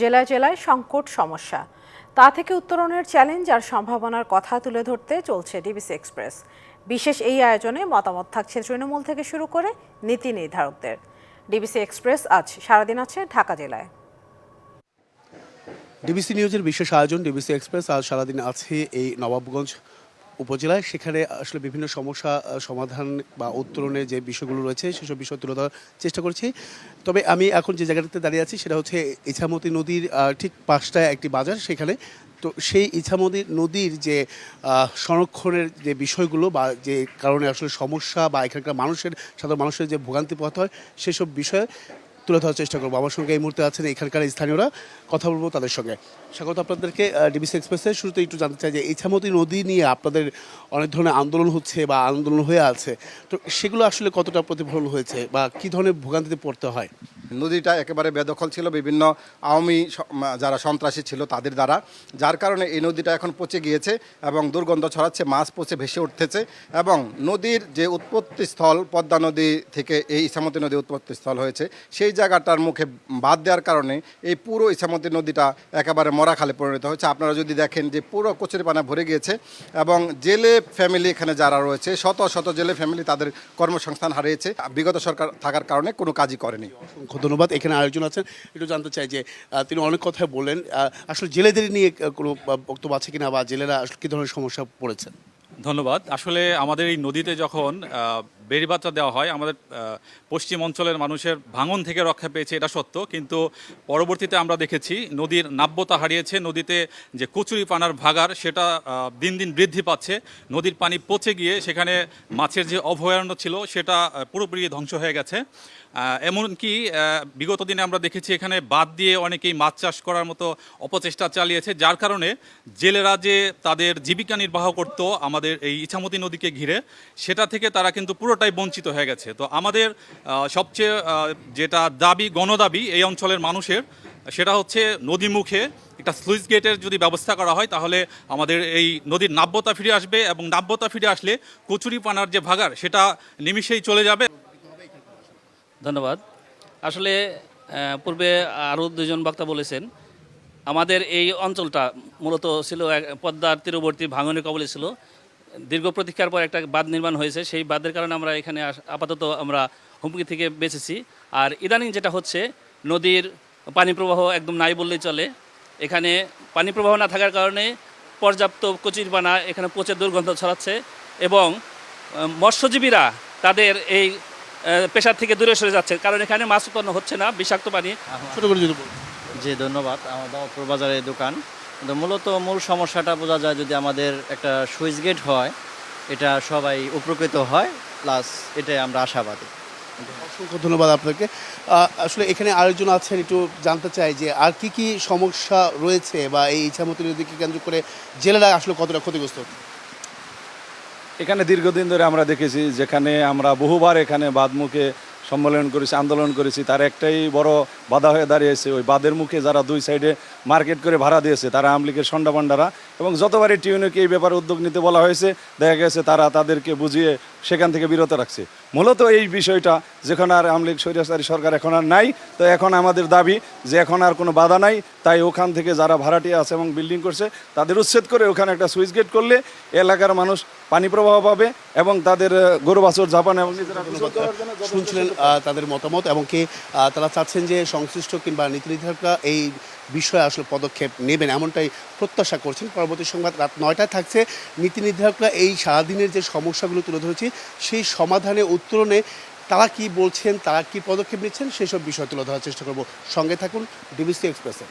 জেলায় জেলায় সংকট সমস্যা। তা থেকে উত্তরণের চ্যালেঞ্জ আর সম্ভাবনার কথা তুলে ধরতে চলছে ডিবিসি এক্সপ্রেস বিশেষ এই আয়োজনে মতামত থাকছে তৃণমূল থেকে শুরু করে নীতি নির্ধারকদের। ডিবিসি এক্সপ্রেস আজ সারাদিন আছে ঢাকা জেলায়। ডিবিসি নিউজের বিশেষ আয়োজন ডিবিসি এক্সপ্রেস আজ সারাদিন আছে এই নবাবগঞ্জ উপজেলায় সেখানে আসলে বিভিন্ন সমস্যা সমাধান বা উত্তরণের যে বিষয়গুলো রয়েছে সেসব বিষয় তুলে ধরার চেষ্টা করছি। তবে আমি এখন যে জায়গাটাতে দাঁড়িয়ে আছি সেটা হচ্ছে ইছামতি নদীর ঠিক পাশটায় একটি বাজার সেখানে। তো সেই ইছামতি নদীর যে সংরক্ষণের যে বিষয়গুলো বা যে কারণে আসলে সমস্যা বা এখানকার মানুষের, সাধারণ মানুষের যে ভোগান্তি পথ হয় সেসব বিষয়ে তুলে ধরার চেষ্টা করব। আমার সঙ্গে এই মুহূর্তে আছেন এখানকার স্থানীয়রা। কথা বলব তাদের সঙ্গে। স্বাগত আপনাদেরকে ডিবিসি এক্সপ্রেসের শুরুতে একটু জানতে চাই যে ইছামতি নদী নিয়ে আপনাদের অনেক ধরনের আন্দোলন হচ্ছে বা আন্দোলন হয়ে আছে। তো সেগুলো আসলে কতটা প্রতিফলন হয়েছে বা কি ধরনের ভোগান্তিতে পড়তে হয়? নদীটা একেবারে বেদখল ছিল, বিভিন্ন আওয়ামী যারা সন্ত্রাসী ছিল তাদের দ্বারা, যার কারণে এই নদীটা এখন পচে গিয়েছে এবং দুর্গন্ধ ছড়াচ্ছে, মাছ পচে ভেসে উঠতেছে এবং নদীর যে উৎপত্তি স্থল, পদ্মা নদী থেকে এই ইসামতি নদী উৎপত্তি স্থল হয়েছে, সেই জায়গাটার মুখে বাদ দেওয়ার কারণে এই পুরো ইসামতি নদীটা একেবারে মরাখালে পরিণত হয়েছে। আপনারা যদি দেখেন যে পুরো কচুরিপানা ভরে গিয়েছে এবং জেলে ফ্যামিলি এখানে যারা রয়েছে, শত শত জেলে ফ্যামিলি তাদের কর্মসংস্থান হারিয়েছে। বিগত সরকার থাকার কারণে কোনো কাজই করেনি। ধন্যবাদ। এখানে আয়োজন আছেন, একটু জানতে চাই যে তিনি অনেক কথাই বললেন আসলে জেলেদের নিয়ে কোনো বক্তব্য আছে কিনা বা জেলেরা আসলে কি ধরনের সমস্যা পড়েছেন ধন্যবাদ। আসলে আমাদের এই নদীতে যখন বেড়িবাচ্চা দেওয়া হয়, আমাদের পশ্চিম অঞ্চলের মানুষের ভাঙন থেকে রক্ষা পেয়েছে, এটা সত্য। কিন্তু পরবর্তীতে আমরা দেখেছি, নদীর নাব্যতা হারিয়েছে, নদীতে যে কচুরি পানার ভাগার, সেটা দিন দিন বৃদ্ধি পাচ্ছে। নদীর পানি পচে গিয়ে সেখানে মাছের যে অভয়ারণ্য ছিল, সেটা পুরোপুরি ধ্বংস হয়ে গেছে। এমনকি বিগত দিনে আমরা দেখেছি এখানে বাদ দিয়ে অনেকেই মাছ চাষ করার মতো অপচেষ্টা চালিয়েছে, যার কারণে জেলেরা যে তাদের জীবিকা নির্বাহ করত আমাদের এই ইছামতি নদীকে ঘিরে, সেটা থেকে তারা কিন্তু পুরোটাই বঞ্চিত হয়ে গেছে। তো আমাদের সবচেয়ে যেটা দাবি, গণদাবি এই অঞ্চলের মানুষের, সেটা হচ্ছে নদী মুখে একটা স্লুইস গেটের যদি ব্যবস্থা করা হয়, তাহলে আমাদের এই নদীর নাব্যতা ফিরে আসবে এবং নাব্যতা ফিরে আসলে কচুরি পানার যে ভাগার সেটা নিমিষেই চলে যাবে ধন্যবাদ। আসলে পূর্বে আরও দুজন বক্তা বলেছেন, আমাদের এই অঞ্চলটা মূলত ছিল পদ্মার তীরবর্তী ভাঙনের কবলে ছিল। দীর্ঘ প্রতীক্ষার পর একটা বাঁধ নির্মাণ হয়েছে, সেই বাঁধের কারণে আমরা এখানে আপাতত আমরা হুমকি থেকে বেঁচেছি। আর ইদানিং যেটা হচ্ছে, নদীর পানি প্রবাহ একদম নাই বললেই চলে। এখানে পানি প্রবাহ না থাকার কারণে পর্যাপ্ত কচিরপানা এখানে পচে দুর্গন্ধ ছড়াচ্ছে এবং মৎস্যজীবীরা তাদের এই পেশার থেকে দূরে সরে যাচ্ছে। কারণ এখানে মাছ উৎপন্ন হচ্ছে না বিষাক্ত পানি। ছোটো করে যদি জি ধন্যবাদ। আমার দামোদর বাজারের দোকান। কিন্তু মূলত মূল সমস্যাটা বোঝা যায় যদি আমাদের একটা সুইচ গেট হয় এটা সবাই উপকৃত হয় প্লাস এটাই আমরা আশাবাদী। অসংখ্য ধন্যবাদ আপনাকে। আসলে এখানে আরেকজন আছেন একটু জানতে চাই যে আর কি কি সমস্যা রয়েছে বা এই ইচ্ছামতি নদীকে কেন্দ্র করে জেলেরা আসলে কতটা ক্ষতিগ্রস্ত হচ্ছে? এখানে দীর্ঘদিন ধরে আমরা দেখেছি যেখানে আমরা বহুবার এখানে বাদ মুখে সম্মেলন করেছি, আন্দোলন করেছি, তার একটাই বড় বাধা হয়ে দাঁড়িয়েছে। ওই বাদের মুখে যারা দুই সাইডে মার্কেট করে ভাড়া দিয়েছে, তারা আমলিকের সন্ডাবান্ডারা এবং যতবারই টিউনকে এই ব্যাপারে উদ্যোগ নিতে বলা হয়েছে, দেখা গেছে তারা তাদেরকে বুঝিয়ে সেখান থেকে বিরত রাখছে। মূলত এই বিষয়টা যেখানে আর আমলিক স্বৈরাচারী সরকার এখন আর নাই তো এখন আমাদের দাবি যে এখন আর কোনো বাধা নাই তাই ওখান থেকে যারা ভাড়াটিয়া আছে এবং বিল্ডিং করছে তাদের উচ্ছেদ করে ওখানে একটা সুইচ গেট করলে এলাকার মানুষ পানি প্রবাহ পাবে এবং তাদের গরু বাছর জাপান এবং শুনছিলেন তাদের মতামত এবং কি তারা চাচ্ছেন যে সংশ্লিষ্ট কিংবা নীতি নির্ধারকরা এই বিষয়ে আসলে পদক্ষেপ নেবেন এমনটাই প্রত্যাশা করছেন। পরবর্তী সংবাদ রাত নয়টায় থাকছে। নীতি নির্ধারকরা এই সারাদিনের যে সমস্যাগুলো তুলে ধরেছি সেই সমাধানে উত্তরণে তারা কি বলছেন, তারা কি পদক্ষেপ নিচ্ছেন সেসব বিষয় তুলে ধরার চেষ্টা করব। সঙ্গে থাকুন, ডিবিসি এক্সপ্রেসে।